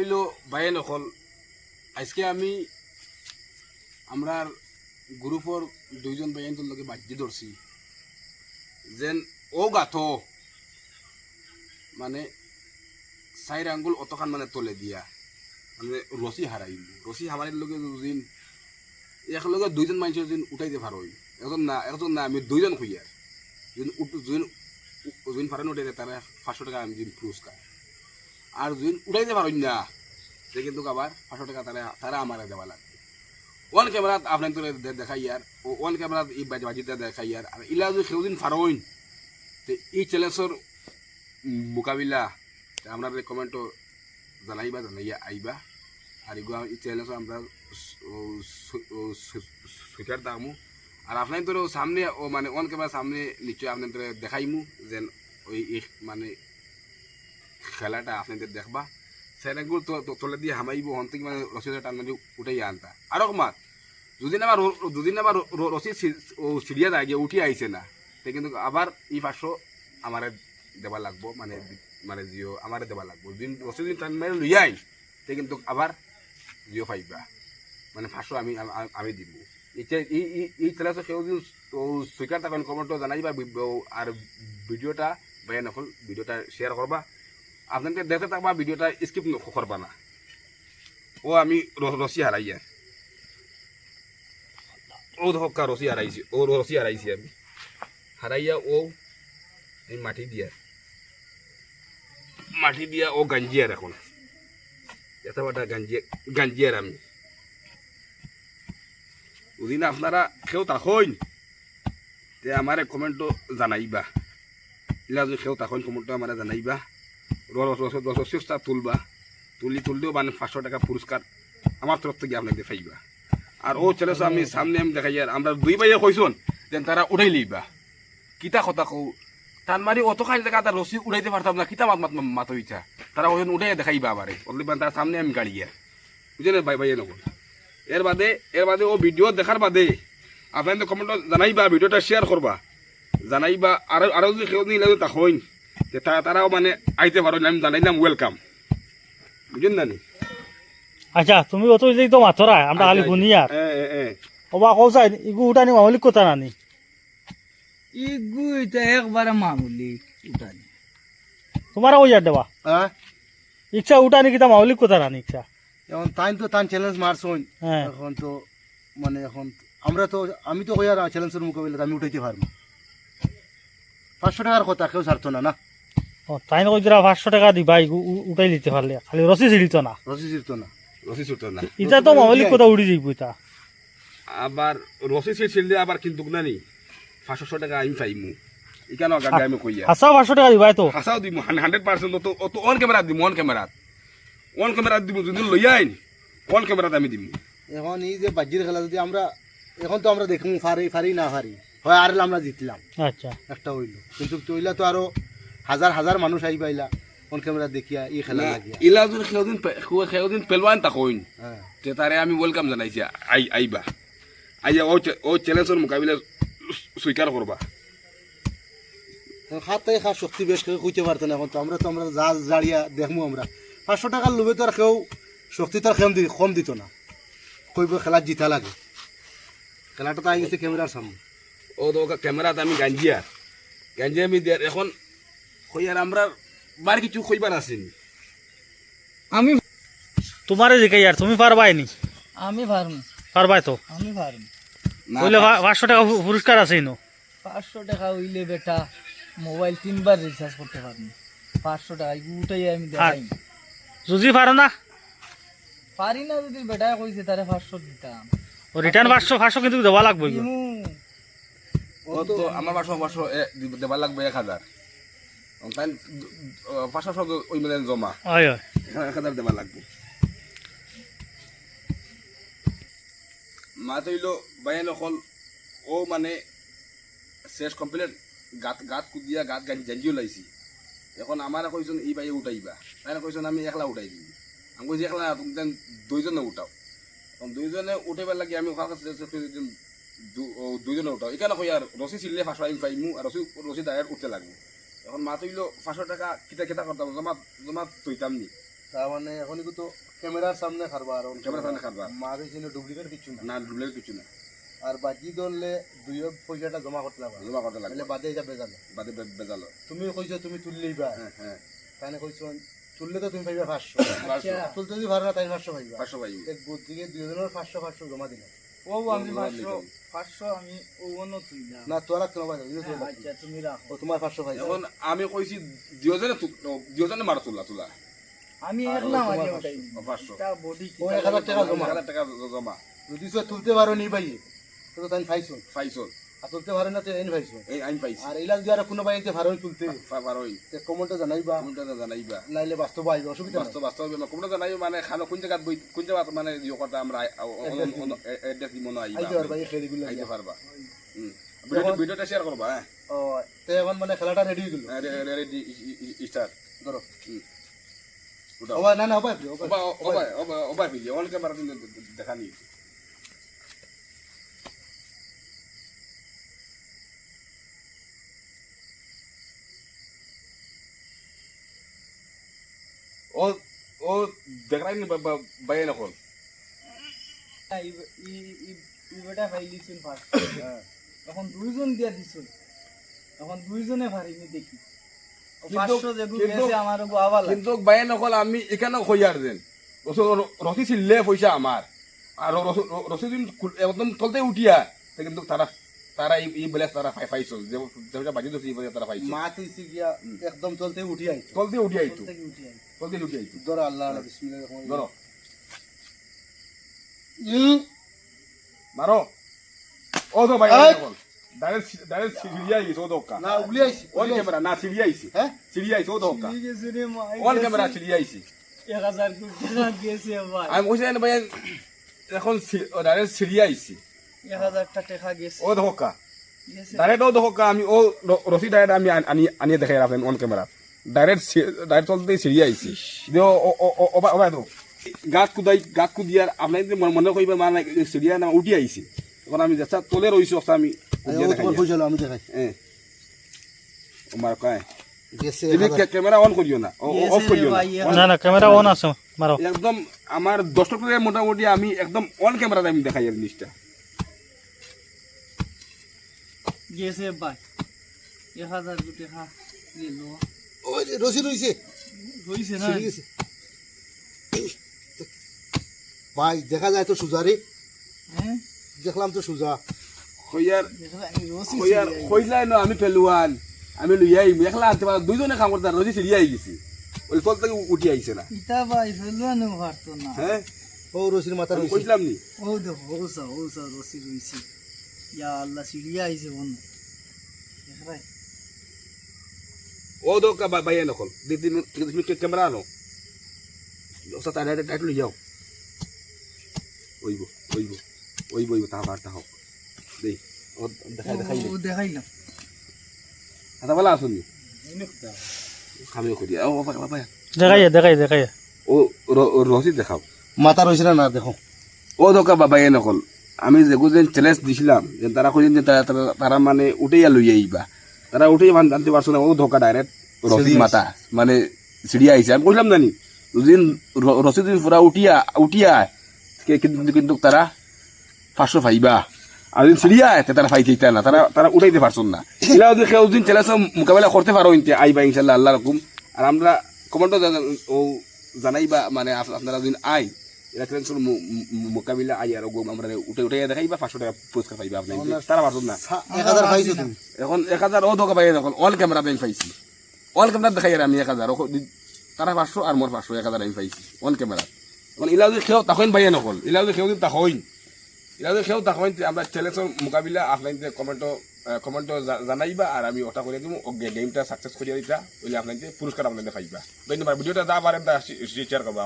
হইল বাইন অকল আজকে আমি আমরার গ্রুপর দুইজন বাইনটোর লগে বাজি ধরছি। যেন ও গাথো মানে চাইর আঙ্গুল অতখান মানে তলে দিয়া। মানে রশি হারাইল রশি হারাইর লগে দুদিন, একলগে দুইজন মানুষের দিন উঠাইতে পারোই একজন না একজন না, আমি দুইজন খুঁয়ার যদি দুদিন দুদিন ফারান উঠাইতে তারা পাঁচশো টাকা আমি দিন পুরস্কার আর যদি উঠাইতে পারেন না। সে কিন্তু আবার পাঁচশো টাকা তারা তারা আমার দেওয়া লাগবে। ওয়ান ক্যামেরাত আপনার তো দেখাই আর। ও ওয়ান ক্যামেরাত এই বাজি বাজিতে দেখাই আর। আর ইলা যদি সেদিন ফারোইন তো এই চ্যালেঞ্জর মোকাবিলা আমরা কমেন্টও জানাইবা, জানাইয়া আইবা। আর এগুলো এই চ্যালেঞ্জ আমরা সুইটার দামু। আর আপনার তো সামনে ও মানে অন ক্যামেরা সামনে নিশ্চয় আপনার দেখাইমু, যেন ওই মানে খেলাটা আপনাদের দেখবা। সেটাগুলো তো তলে দিয়ে হামাইব হন মানে রসিদের টান মানে উঠে আনতা। আর মাত দুদিন আবার দুদিন আবার র- র- রসি সি- ও সিরিয়া গিয়ে উঠি আইছে না। তে কিন্তু আবার এই পাঁচশো আমারে দেবা লাগবো মানে মানে জিও আমারে দেবা লাগবো। দিন রসি টান মানে লই আই তে কিন্তু আবার জিও পাইবা। মানে পাঁচশো আমি আমি দিব এই এই চ্যালেঞ্জ সেও সুইকার থাকেন কমেন্টও জানাইবা আর ভিডিওটা বেয়া নকল ভিডিওটা শেয়ার করবা আপনাদের দেখতে থাকবা, ভিডিওটা স্কিপ করবা না। ও, আমি র- রশি হারাইয়া ও ধক্কা রশি হারাইছি ও রশি হারাইছি আমি। হারাইয়া ও, এই মাটি দিয়া। মাটি দিয়া ও গাঞ্জিয়ার এখন। এত বাটা গাঞ্জিয়া গাঞ্জিয়ার আমি। ওদিন আপনারা কেউ তাকইন তে আমারে কমেন্টও জানাইবা। ইলা যদি কেউ তাকইন কমেন্টও আমারে জানাইবা। রসিস্তা তুলবা। তুলি তুললেও মানে পাঁচশো টাকা পুরস্কার আমার তরফ থেকে আপনাদের পাইবা। আর ও ছেলে আমি সামনে আমি দেখাই আর আমরা দুই ভাইয়ে কইসন যেন তারা উঠাই লইবা। কিতা কথা কও? টান মারি অত খাই জায়গা তার রসি উড়াইতে পারতাম না কিতা মাত মাত মাত ইচ্ছা তারা ওজন উঠাই দেখাইবা আবারে অনলি তার সামনে আমি গাড়ি গিয়া। বুঝলেন ভাই ভাইয়ে নকল এর বাদে এর বাদে ও ভিডিও দেখার বাদে আপনাদের কমেন্ট জানাইবা ভিডিওটা শেয়ার করবা। জানাইবা আর আরও যদি কেউ নিলে তা হইন যে তারাও মানে আইতে পারো আমি জানাইলাম ওয়েলকাম বুঝলেন না আচ্ছা তুমি অত তো মাথরা আমরা আর এ, এ, এ। ওবা কৌসাই ইগু উঠানি মামলিক কথা নানি? ইগু এটা একবারে মামুলি উঠানি। তোমার ওই আর দেবা। হ্যাঁ ইচ্ছা উঠানি কিতা মামলিক কথা নানি ইচ্ছা। এখন তাই তো তান চ্যালেঞ্জ মারছই হ্যাঁ এখন তো মানে এখন আমরা তো আমি তো কইয়ার চ্যালেঞ্জের মোকাবিলা আমি উঠাইতে পারব। পাঁচশো টাকার কথা কেউ ছাড়তো না না? ও তাই কই দিরা পাঁচশো টাকা দিবা উঠাই দিতে পারলে খালি রসি ছিড়িত না। রসি ছিড়তো না রসি ছুটতো না। ইটা তো মামলিক কথা উড়ি যাইব ইটা আবার রসি ছিড়লে আবার কিন্তু নানি পাঁচশো টাকা আমি পাইমু ইকানো আগে আমি কইয়া হাসা পাঁচশো টাকা দিবাই তো। হাসাও দিব হান্ড্রেড পার্সেন্ট তো অত অন ক্যামেরা দিব অন ক্যামেরা অন ক্যামেরা দিব যদি লই আইন অন ক্যামেরাতে আমি দিব এখন এই যে বাজির খেলা যদি আমরা এখন তো আমরা দেখুন ফারি ফারি না ফারি হয় আর আমরা জিতলাম। আচ্ছা। একটা হইল। কিন্তু তৈলা তো আরও হাজার হাজার মানুষ আই পাইলা। অন ক্যামেরা দেখিয়া এই খেলা লাগিয়া। ইলা যদি সেদিন সেদিন পেলওয়ান তাকইন তে তারে আমি ওয়েলকাম জানাইছি আই আইবা। আইয়া ও চে- ও চ্যালেঞ্জের মোকাবিলা স্বীকার করবা হাত থেকে খা শক্তি বেশ কেউ কইতে পারতো না এখন তো আমরা তো আমরা যা জাড়িয়া দেখব আমরা। পাঁচশো টাকার লোভে তো আর কেউ শক্তি তো আর কম দি কম দিত না। কইব খেলা জিতা লাগে। খেলাটা তো আই গেছে ক্যামেরার সামনে ও তো ক্যামেরাতে আমি গাঞ্জিয়া। গাঞ্জিয়া আমি দেয়ার কই আর আমি তোমারে জিকাই আর তুমি পারবাই নি। আমি পারম পারবাই তো। আমি পারম কইলে 500 টাকা পুরস্কার আছে ইনো 500 টাকা উইলে বেটা মোবাইল তিনবার রিচার্জ করতে পারব পাঁচশো টাকা গুটাই আমি দেখাই যদি পারো না? পারি না যদি বেটা কইছে তারে 500 দিতাম। ও রিটার্ন 500 500 কিন্তু দেওয়া লাগবে ও তো আমার 500 500 দেওয়া লাগবে 1000 তাহলে শব্দ ওই জমা। এক হাজার দেওয়া লাগবে। মা তৈল বাইন অকল ও মানে শেষ কমপ্লিট গাত গাত কুদিয়া গাত গাড়ি জাঞ্জিও লাইছি। এখন আমার কইজন এই বাইয়ে উঠাইবা। তাই কইজন আমি একলা উঠাই দিই আমি কইছি একলা তুমি দুইজনে উঠাও। দুইজনে উঠাইবার লাগে আমি ওখান কাছে দুইজনে উঠাও। এখানে কই আর রসি চিল্লে ফাঁসা ফাইমু আর রসি রসি দায়ের উঠতে লাগবো। এখন মা তৈল পাঁচশো টাকা কিতা কিতা করতাম জমা জমা তৈতাম নি। তার মানে এখন তো ক্যামেরার সামনে খারবা আর ক্যামেরার সামনে খারবা। মারে ছিল ডুপ্লিকেট কিছু না না ডুবলের কিছু না আর বাকি দললে দুইও পয়সাটা জমা করতে লাগবে। জমা করতে লাগবে। বাদে এটা বেজালে। বাদে বেজালো। তুমি কইছো তুমি তুললেই বা হ্যাঁ হ্যাঁ তাই কইছো তুললে তো তুমি পাইবা পাঁচশো। আর তুলতে যদি পারো না তাই পাঁচশো পাইবা পাঁচশো পাই এক বুধ থেকে দুজনের পাঁচশো পাঁচশো জমা দিলে। ও আমি পাঁচশো। পাঁচশো আমি না তোরা পাইবা আচ্ছা তুমি রাখো। তোমার পাঁচশো পাইবা এখন আমি কইছি দিওজনে দিওজনে মারা তোলা তোলা। আমি একলা তোমার ওটাই পাঁচশো। বডি ও এক হাজার টাকা জমা। এক হাজার টাকা জমা। যদি তুলতে পারো নি ভাই তো তাই আর তুলতে পারো না তো এনে পাইছো এই আইন পাইছি আর যদি আর কোনো ভাই পারো তুলতে পারোই তে কমেন্টে জানাইবা কোনটা জানাইবা নাইলে বাস্তব আইবা অসুবিধা বাস্তব বাস্তব কোনটা জানাই মানে খানো কোন জায়গা বই কোন জায়গা মানে ইয়ে করতে আমরা এড্রেস দিব না আইতে পারবা এই খেলিগুলো আইতে পারবা ভিডিওটা শেয়ার করবা হ্যাঁ ও তে এখন মানে খেলাটা রেডি হয়ে গেল রেডি স্টার্ট ধরো ওবা না না ওবা ওবা ওবা ওবা ওবা ভিডিও অন ক্যামেরা দিন দেখা নি ও ও দেখাই নি বাইরে নকল ইবেটা ফাইলিছুন ফার্স্ট এখন দুইজন দিয়া দিছুন এখন দুইজনে পারিনি দেখি। কিন্তু- বাইরে নকল আমি এখানে কইয়ার দেন। রসি ছিললে পয়সা আমার। আর রসি একদম তলতে উঠিয়া কিন্তু তারা তারা এই এই তারা পাই পাইছিল যে যেটা বাজি দোষী তারা পাইছিল মা তুইছি গিয়া একদম চলতে উঠি আইতো তলতে উঠিয়া আইতো থেকে উঠে আইতো ধরো আল্লাহ বিসমিল্লাহির রহমানির ধরো। মারো। ও তো ভাই! ডাইরেক্ট ডাইরেক্ট সিরিয়া আইছে ও দোকা না উলি আইছি ক্যামেরা না সিরিয়া আইছে। হ্যাঁ? সিরিয়া আইছে ও দোকা রে ক্যামেরা সিরিয়া আইছে। এক হাজার কোটি টাকা গেছে ভাই। আমি কইছি ভাই এখন ডাইরেক্ট সিরিয়া আইছে। এক হাজারটা টাকা গেছে। ও দোকা ডাইরেক্ট ও দেখো আমি ও র- ডাইরেক্ট আমি আনি- আনি আনিয়ে দেখাই রাখেন অন ক্যামেরা ডাইরেক্ট ডাইরেক্ট সিরিয়া আইছি। তো কুদাই কুদিয়ার আপনার মনে- মনে মানে সিরিয়া না উঠি আইছি। এখন আমি যাচ্ছা তলে রইছি অবস্থা আমি উঠিয়ে দেখাই তোমার পয়সা আমি দেখাই। হ্যাঁ আমার কয়। ক্যামেরা অন করিও না। অফ করিও না। না না ক্যামেরা অন আছে মারো। একদম আমার টাকা মোটামুটি আমি একদম অন ক্যামেরাতে আমি দেখাই এই জিনিসটা। গেছে ভাই। এক হাজার টাকা ওই যে রশি রইছে। হইছে না? গেছে ভাই দেখা যায় তো সুজা রে। হ্যাঁ? দেখলাম তো সুজা। আমি রসি ন পেলুয়ান আমি লইয়াই একলা আনতে পারলাম দুইজনে কাম করতে রোজি সিরিয়াই গেছি। ওই তল থেকে উঠি আইছে না। ইতা ভাই ফেলুয়ানো পারতো না। হ্যাঁ? ও রশির মাথা রইছে। কইছিলাম নি। ও দেখো ওসা ওসা রসি রইছে। ইয়া আল্লাহ সিঁড়িয়া আইছে বন ও দোকা বাইয়া নকল দি তুমি তুমি ক্যামেরা আনো ওসা তাই ডাইরেক্ট ডাইরেক্ট লই যাও ওইব ওইব ওইব ওইব তা বার্তা হোক দেই ও দেখাই দেখাই ও দেখাইলাম হাতা বলা আসুন খামিও করি ও বাবা বাবা দেখাই দেখাই দেখাই ও রসিদ দেখাও মাথা রইছে না দেখো ও দোকা বাবা এ নকল আমি যেন চ্যালেঞ্জ দিছিলাম যে তারা কইছেন যে তারা তারা- মানে উঠেইয়া লই আইবা। তারা উঠেই মান জানতে পারছ না ও ধোকা ডাইরেক্ট রসিদ মাথা মানে সিঁড়িয়া আইছে। আমি কইলাম জানি দুদিন র- রসিদ দিন পুরা উঠিয়া উঠিয়া কিন্তু কিন্তু তারা পাঁচশো পাইবা আর যদি সিঁড়িয়া আয় তে তারা চায় না তারা তারা উঠাইতে পারছেন না। এলা যদি কেউ দিন চ্যালেঞ্জ মোকাবেলা করতে পারো ইনতে আইবা ইনশাল্লাহ আল্লাহ রকম আর আমরা কমান্ডো ও জানাইবা মানে আপনারা দিন আই এরা মোকাবিলা আই আর আমরা উঠে উঠে দেখাইবা পাঁচশো টাকা পুরস্কার পাইবা আপনি। তারা পারছেন না। এক হাজার পাইছো তুমি। এখন এক হাজার ও দোকা পাই এখন অল ক্যামেরা পাইছি। অল ক্যামেরা দেখাই আর আমি এক হাজার। তারা পাঁচশো আর মোর পাঁচশো এক হাজার আমি পাইছি ক্যামেরা এখন ইলাও যদি খেয়েও তখন বাইয়ে নকল। ইলাও যদি খেয়েও যদি তখন ইলাও যদি খেয়েও তখন আমরা চ্যালেঞ্জের মোকাবিলা আপনার কমেন্টও কমেন্টও জানাইবা আর আমি ওটা করে দিব গেমটা সাকসেস করিয়া দিতা ওইলে আপনার পুরস্কার আপনাদের পাইবা ধন্যবাদ ভিডিওটা যা পারেন তা শেয়ার করব